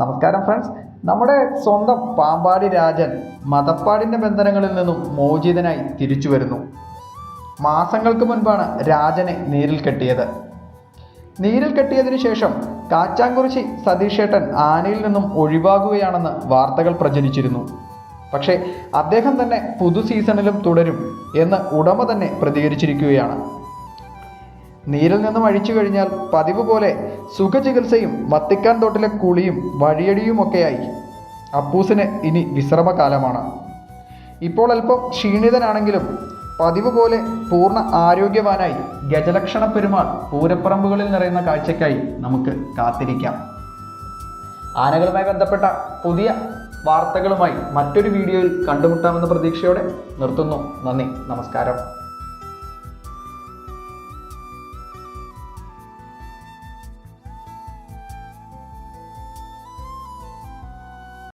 നമസ്കാരം ഫ്രണ്ട്സ് നമ്മുടെ സ്വന്തം പാമ്പാടി രാജൻ മതപ്പാടിന്റെ ബന്ധനങ്ങളിൽ നിന്നും മോചിതനായി തിരിച്ചു വരുന്നു. മാസങ്ങൾക്ക് മുൻപാണ് രാജനെ നീരിൽ കെട്ടിയത്. നീരിൽ കെട്ടിയതിനു ശേഷം കാച്ചാങ്കുറിശി സതീഷേട്ടൻ ആനയിൽ നിന്നും ഒഴിവാകുകയാണെന്ന് വാർത്തകൾ പ്രചരിച്ചിരുന്നു. പക്ഷേ അദ്ദേഹം തന്നെ പുതു സീസണിലും തുടരും എന്ന് ഉടമ തന്നെ പ്രതികരിച്ചിരിക്കുകയാണ്. നീരിൽ നിന്നും അഴിച്ചു കഴിഞ്ഞാൽ പതിവ് പോലെ സുഖചികിത്സയും വത്തിക്കാൻ തോട്ടിലെ കുളിയും വഴിയടിയുമൊക്കെയായി. അപ്പൂസിന് ഇനി വിശ്രമകാലമാണ്. ഇപ്പോൾ അല്പം ക്ഷീണിതനാണെങ്കിലും പതിവ് പോലെ പൂർണ ആരോഗ്യവാനായി ഗജലക്ഷണ പെരുമാൾ പൂരപ്പറമ്പുകളിൽ നിറയുന്ന കാഴ്ചയ്ക്കായി നമുക്ക് കാത്തിരിക്കാം. ആനകളുമായി ബന്ധപ്പെട്ട പുതിയ വാർത്തകളുമായി മറ്റൊരു വീഡിയോയിൽ കണ്ടുമുട്ടാമെന്ന പ്രതീക്ഷയോടെ നിർത്തുന്നു. നന്ദി. നമസ്കാരം.